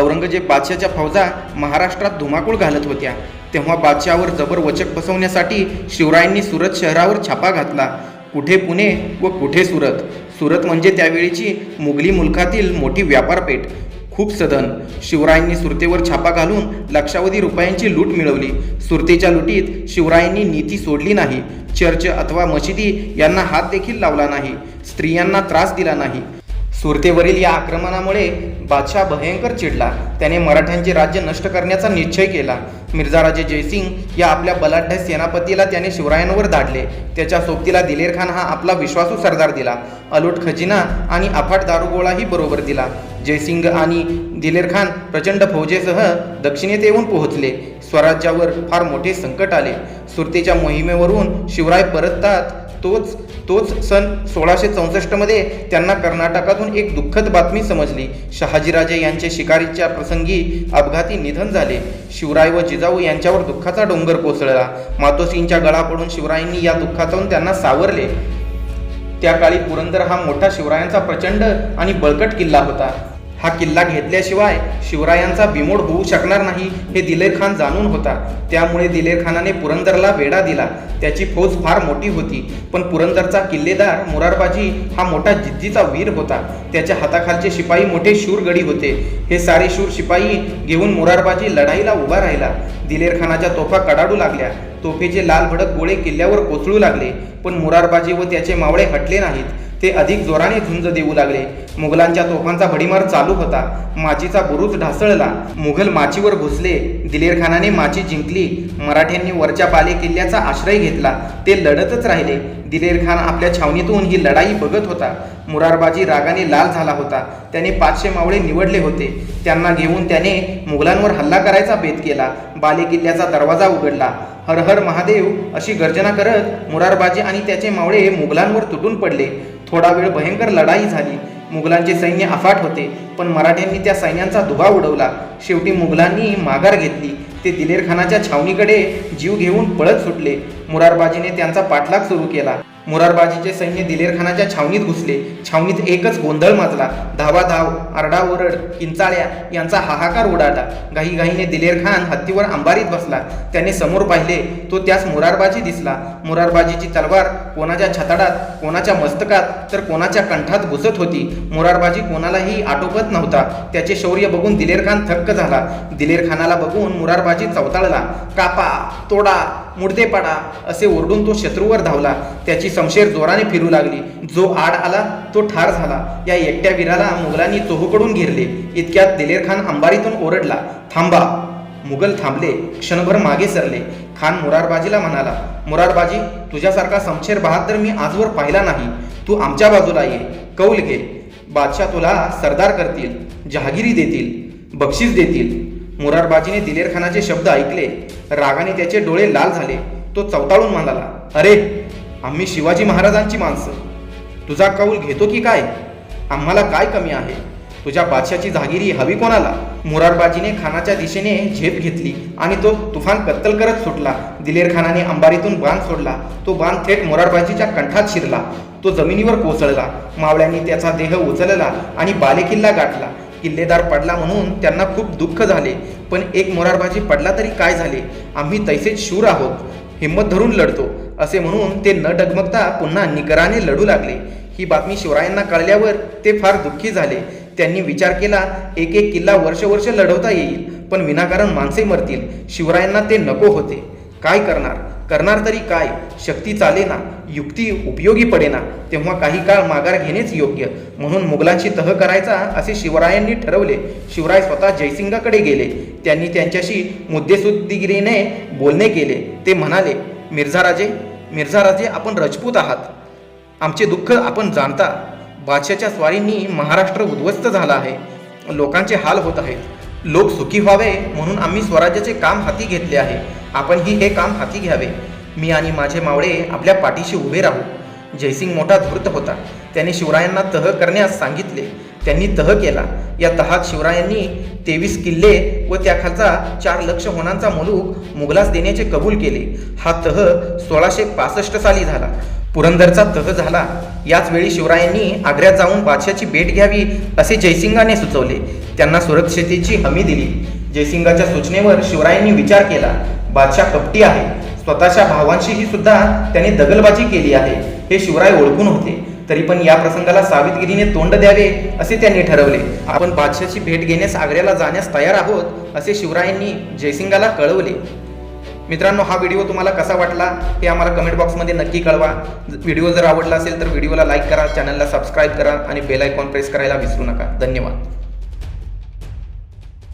औरंगजेब बादशाच्या फौजा महाराष्ट्रात धुमाकूळ घालत होत्या. तेव्हा बादशावर जबर वचक बसवण्यासाठी शिवरायांनी सुरत शहरावर छापा घातला. कुठे पुणे व कुठे सुरत? सुरत म्हणजे त्यावेळीची मुघली मुलखातील मोठी व्यापारपेठ. खूप सदन. शिवरायांनी सुरतेवर छापा घालून लक्षावधी रुपयांची लूट मिळवली. सुरतेच्या लुटीत शिवरायांनी नीती सोडली नाही. चर्च अथवा मशिदी यांना हात देखील लावला नाही. स्त्रियांना त्रास दिला नाही. सुरतेवरील या आक्रमणामुळे बादशाह भयंकर चिडला. त्याने मराठ्यांचे राज्य नष्ट करण्याचा निश्चय केला. मिर्झाराजे जयसिंग या आपल्या बलाढ्य सेनापतीला त्याने शिवरायांवर धाडले त्याच्या सोबतीला दिलेर खान हा आपला विश्वासू सरदार दिला. अलोट खजिना आणि अफाट दारुगोळाही बरोबर दिला. जयसिंग आणि दिलेर खान प्रचंड फौजेसह दक्षिणेत येऊन पोहोचले. स्वराज्यावर फार मोठे संकट आले. सुरतेच्या मोहिमेवरून शिवराय परततात तोच तोच सन सोळाशे चौसष्टमध्ये त्यांना कर्नाटकातून एक दुःखद बातमी समजली. शहाजीराजे यांचे शिकारीच्या प्रसंगी अपघाती निधन झाले. शिवराय व जिजाऊ यांच्यावर दुःखाचा डोंगर कोसळला. मातोश्रींच्या गळा पडून शिवरायांनी या दुःखातून त्यांना सावरले. त्या काळी पुरंदर हा मोठा शिवरायांचा प्रचंड आणि बळकट किल्ला होता. हा किल्ला घेतल्याशिवाय शिवरायांचा बिमोड होऊ शकणार नाही हे दिलेर खान जाणून होता. त्यामुळे दिलेर खानाने पुरंदरला वेढा दिला. त्याची फौज फार मोठी होती पण पुरंदरचा किल्लेदार मुरारबाजी हा मोठा जिद्दीचा वीर होता. त्याच्या हाताखालचे शिपाई मोठे शूरगडी होते. हे सारे शूर शिपाई घेऊन मुरारबाजी लढाईला उभा राहिला. दिलेर खानाच्या तोफा कडाडू लागल्या. तोफेचे लाल भडक गोळे किल्ल्यावर कोसळू लागले. पण मुरारबाजी व त्याचे मावळे हटले नाहीत. ते अधिक जोराने झुंज देऊ लागले. मुघलांच्या तोफांचा भडीमार चालू होता. माचीचा बुरुज ढासळला. मुघल माचीवर घुसले. दिलेरखानाने माची जिंकली. मराठ्यांनी वरच्या बाले किल्ल्याचा आश्रय घेतला. ते लढतच राहिले. दिलेरखान आपल्या छावणीतून ही लढाई बघत होता. मुरारबाजी रागाने लाल झाला होता. त्याने पाचशे मावळे निवडले होते. त्यांना घेऊन त्याने मुघलांवर हल्ला करायचा बेत केला. बाले किल्ल्याचा दरवाजा उघडला. हर हर महादेव अशी गर्जना करत मुरारबाजी आणि त्याचे मावळे मुघलांवर तुटून पडले. थोडा वेळ भयंकर लढाई झाली. मुघलांचे सैन्य अफाट होते पण मराठ्यांनी त्या सैन्यांचा धुवा उडवला. शेवटी मुघलांनी माघार घेतली. ते दिलेरखानाच्या छावणीकडे जीव घेऊन पळत सुटले. मुरारबाजीने त्यांचा पाठलाग सुरू केला. मुरारबाजीचे सैन्य दिलेरखानाच्या छावणीत घुसले. छावणीत एकच गोंधळ माजला. धावा धाव आरडाओरड किंचाळ्या यांचा हाहाकार उडाला. घाईघाईने दिलेरखान हत्तीवर अंबारीत बसला. त्याने समोर पाहिले तो त्यास मुरारबाजी दिसला. मुरारबाजीची तलवार कोणाच्या छताडात कोणाच्या मस्तकात तर कोणाच्या कंठात घुसत होती. मुरारबाजी कोणालाही आटोपत नव्हता. त्याचे शौर्य बघून दिलेरखान थक्क झाला. दिलेरखानाला बघून मुरारबाजी चवताळला. कापा तोडा मुडदे पाडा असे ओरडून तो शत्रूवर धावला. त्याची समशेर जोराने फिरू लागली. जो आड आला तो ठार झाला. या एकट्या वीराला मुघलांनी चोहूकडून घेरले. इतक्यात दिलेर खान अंबारीतून ओरडला थांबा. मुघल थांबले क्षणभर मागे सरले. खान मुरारबाजीला म्हणाला मुरारबाजी तुझ्यासारखा समशेर बहादर मी आजवर पाहिला नाही. तू आमच्या बाजूला ये. कौल घे. बादशाह तुला सरदार करतील जहागिरी देतील बक्षीस देतील. मुरारबाजीने दिलेरखानाचे शब्द ऐकले. रागाने त्याचे डोळे लाल झाले. तो चवताळून म्हणाला अरे आम्ही शिवाजी महाराजांची माणसं. तुझा कौल घेतो की काय? आम्हाला काय कमी आहे? तुझ्या बादशाची जागिरी हवी कोणाला? मुरारबाजीने खानाच्या दिशेने झेप घेतली आणि तो तुफान कत्तल करत सुटला. दिलेर खानाने अंबारीतून बाण सोडला. तो बाण थेट मुरारबाजीच्या कंठात शिरला. तो जमिनीवर कोसळला. मावळ्यांनी त्याचा देह उचलला आणि बालेकिल्ला गाठला. किल्लेदार पडला म्हणून त्यांना खूप दुःख झाले. पण एक मोरारबाजी पडला तरी काय झाले? आम्ही तैसेच शूर आहोत. हिंमत धरून लढतो असे म्हणून ते न डगमगता पुन्हा निकराने लढू लागले. ही बातमी शिवरायांना कळल्यावर ते फार दुःखी झाले. त्यांनी विचार केला एक एक किल्ला वर्ष वर्ष लढवता येईल पण विनाकारण माणसे मरतील. शिवरायांना ते नको होते. काय करणार? करणार तरी काय? शक्ती चालेना युक्ती उपयोगी पडेना तेव्हा काही काळ माघार घेणेच योग्य. म्हणून मुघलांशी तह करायचा असे शिवरायांनी ठरवले. शिवराय स्वतः जयसिंगाकडे गेले. त्यांनी त्यांच्याशी मुद्देसुद्दीगिरीने बोलणे केले. ते म्हणाले मिर्झा राजे मिर्झा राजे आपण रजपूत आहात. आमचे दुःख आपण जाणता. बादशाच्या स्वारींनी महाराष्ट्र उद्ध्वस्त झाला आहे. लोकांचे हाल होत आहेत. लोक सुखी व्हावे म्हणून आम्ही स्वराज्याचे काम हाती घेतले आहे. आपणही हे काम हाती घ्यावे. मी आणि माझे मावळे आपल्या पाठीशी उभे राहू. जयसिंग मोठा धूर्त होता. त्याने शिवरायांना तह करण्यास सांगितले. त्यांनी तह केला. या तहात शिवरायांनी तेवीस किल्ले व त्याखालचा चार लक्ष होणांचा मुलूक मुघलास देण्याचे कबूल केले. हा तह सोळाशे पासष्ट साली झाला. पुरंदरचा तह झाला. याच वेळी शिवरायांनी आग्र्यात जाऊन बादशाची भेट घ्यावी असे जयसिंगाने सुचवले. त्यांना सुरक्षितेची हमी दिली. जयसिंगाच्या सूचनेवर शिवरायांनी विचार केला. बादशाह कपटी आहे. स्वतःच्या भावांशीही सुद्धा त्याने दगलबाजी केली आहे. हे शिवराय ओळखून होते. तरी पण या प्रसंगाला सावधगिरीने तोंड द्यावे असे त्यांनी ठरवले. आपण बादशाची भेट घेण्यास आग्र्याला जाण्यास तयार आहोत असे शिवरायांनी जयसिंगाला कळवले. मित्रांनो हा व्हिडिओ तुम्हाला कसा वाटला हे आम्हाला कमेंट बॉक्समध्ये नक्की कळवा. व्हिडिओ जर आवडला असेल तर व्हिडिओला लाईक करा चॅनलला सबस्क्राईब करा आणि बेल आयकॉन प्रेस करायला विसरू नका. धन्यवाद.